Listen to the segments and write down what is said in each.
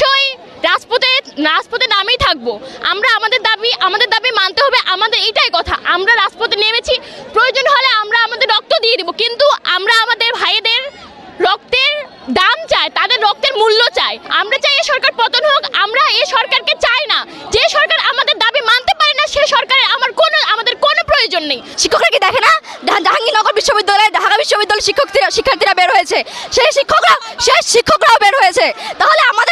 অবশ্যই রাজপথে রাজপথে নামেই থাকব। আমরা আমাদের দাবি আমাদের দাবি মানতে হবে, আমাদের এটাই কথা। আমরা রাজপথে নেমেছি, প্রয়োজন হলে আমরা আমাদের রক্ত দিয়ে দেবো। কিন্তু আমরা আমাদের ভাইদের রক্তের দাম চায় তাদের রক্তের মূল্য চায় আমরা চাই এই সরকার পতন হোক, আমরা এই সরকারকে চাই না। যে সরকার আমাদের দাবি মানতে পারে না, সে সরকারের আমার কোনো, আমাদের কোনো প্রয়োজন নেই। শিক্ষকরা কি দেখে না? জাহাঙ্গীরনগর বিশ্ববিদ্যালয়ে ঢাকা বিশ্ববিদ্যালয় শিক্ষক শিক্ষার্থীরা বের হয়েছে। সেই শিক্ষকরা সেই শিক্ষকরাও বের হয়েছে। তাহলে আমাদের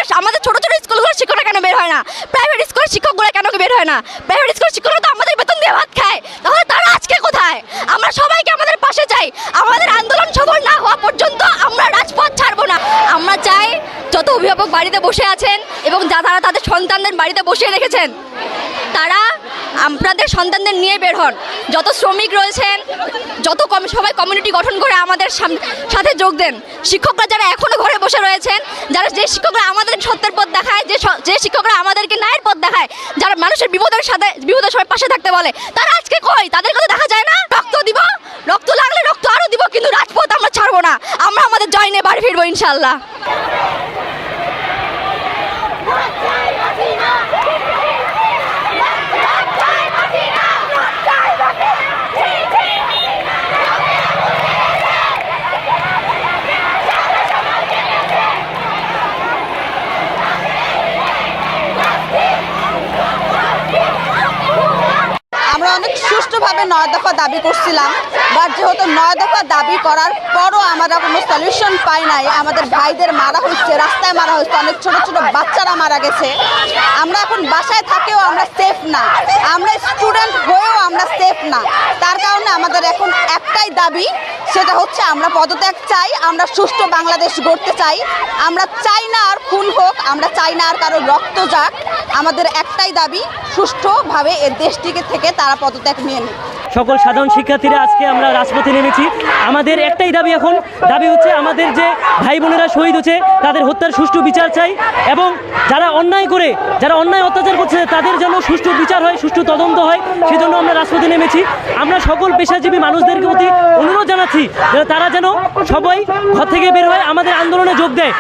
না। প্রাইভেট স্কুলের শিক্ষকরা তো আমাদের বেতন দিয়ে ভাত খায়। তাহলে তারা আজকে কোথায়? আমরা সবাইকে আমাদের পাশে চাই। আমাদের আন্দোলন সফল না হওয়া পর্যন্ত আমরা রাজপথ ছাড়বো না। আমরা চাই যত অভিভাবক বাড়িতে বসে আছেন এবং যা তারা তাদের সন্তানদের বাড়িতে বসিয়ে রেখেছেন, তারা আপনাদের সন্তানদের নিয়ে বের হন। যত শ্রমিক রয়েছেন, যত কম সবাই কমিউনিটি গঠন করে আমাদের সাথে যোগ দেন। শিক্ষকরা যারা এখনও ঘরে বসে রয়েছেন, যারা যে শিক্ষকরা আমাদের সত্যের পথ দেখায়, যে যে শিক্ষকরা আমাদেরকে পথ দেখায়, যারা মানুষের বিপদের সাথে, বিপদের সময় পাশে থাকতে বলে, তারা আজকে কই? তাদের কথা দেখা যায় না? রক্ত দিব? রক্ত লাগলে রক্ত আরও দিব, কিন্তু রাজপথ আমরা ছাড়বো না। আমরা আমাদের জয় নিয়ে বাড়ি ফিরবো ইনশাল্লাহ আমরা অনেক সুষ্ঠুভাবে নয় দফা দাবি করছিলাম বাট যেহেতু নয় দফা দাবি করার পরও আমরা কোনো সলিউশন পাই নাই, আমাদের ভাইদের মারা হচ্ছে, রাস্তায় মারা হচ্ছে, অনেক ছোট ছোট বাচ্চারা মারা গেছে। আমরা এখন বাসায় থাকেও আমরা সেফ না, আমরা স্টুডেন্ট হয়েও না। তার কারণে আমাদের এখন একটাই দাবি, সেটা হচ্ছে আমরা পদত্যাগ চাই, আমরা সুষ্ঠু বাংলাদেশ গড়তে চাই। আমরা চাই না আর খুন হোক, আমরা চাই না আর কারও রক্ত যাক। আমাদের একটাই দাবি, সুষ্ঠুভাবে এ দেশটিকে থেকে তারা পদত্যাগ নিয়ে নিক। সকল সাধারণ শিক্ষার্থীরা আজকে আমরা রাজপথে নেমেছি। আমাদের একটাই দাবি এখন, দাবি হচ্ছে আমাদের যে ভাই বোনেরা শহীদ হচ্ছে, তাদের হত্যার সুষ্ঠু বিচার চাই এবং যারা অন্যায় করে, যারা অন্যায় অত্যাচার করছে, তাদের যেন সুষ্ঠু বিচার হয়, সুষ্ঠু তদন্ত হয়, সেজন্য আমরা রাজপথে নেমেছি। আমরা সকল পেশাজীবী মানুষদের প্রতি অনুরোধ জানাচ্ছি তারা যেন সবাই ঘর থেকে বের হয় আমাদের আন্দোলনে যোগ দেয়।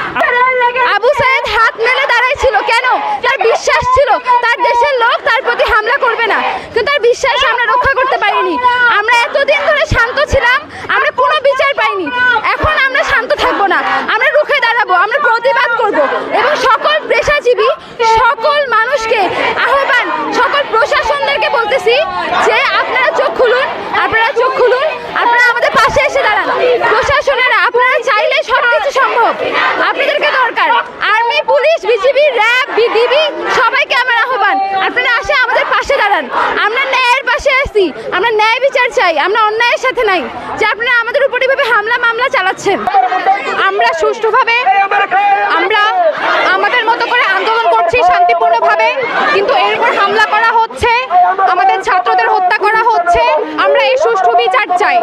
আবু সাইদ হাত মেলে দাঁড়াইছিল কেন? তার বিশ্বাস ছিল, তার দেশের লোক তার প্রতি হামলা করবে না কিন্তু তার বিশ্বাস আমরা রক্ষা করতে পারিনি আমরা এতদিন ধরে শান্ত ছিলাম আমরা কোনো বিচার পাইনি এখন আমরা শান্ত থাকব না আমরা দাঁড়াবো আমরা প্রতিবাদ করব। এবং সকল পেশাজীবী, সকল মানুষকে আহ্বান, সকল প্রশাসনদেরকে বলতেছি যে আপনারা চোখ খুলুন, আপনারা চোখ খুলুন, আপনারা আমাদের পাশে এসে দাঁড়ান। প্রশাসনের, আপনারা চাইলে সব কিছু সম্ভব। আপনাদেরকে দরকার। Army, police, BGB, RAB BDB আসছি আমরা ন্যায় বিচার চাই, আমরা অন্যায়ের সাথে নাই, যে আপনারা আমাদের উপর এভাবে হামলা মামলা চালাচ্ছেন। আমরা সুষ্ঠুভাবে আমরা আমাদের মতো করে আন্দোলন করছি শান্তিপূর্ণভাবে, কিন্তু এর উপর হামলা করা হচ্ছে, আমাদের ছাত্রদের হত্যা করা হচ্ছে, আমরা এই সুষ্ঠু বিচার চাই।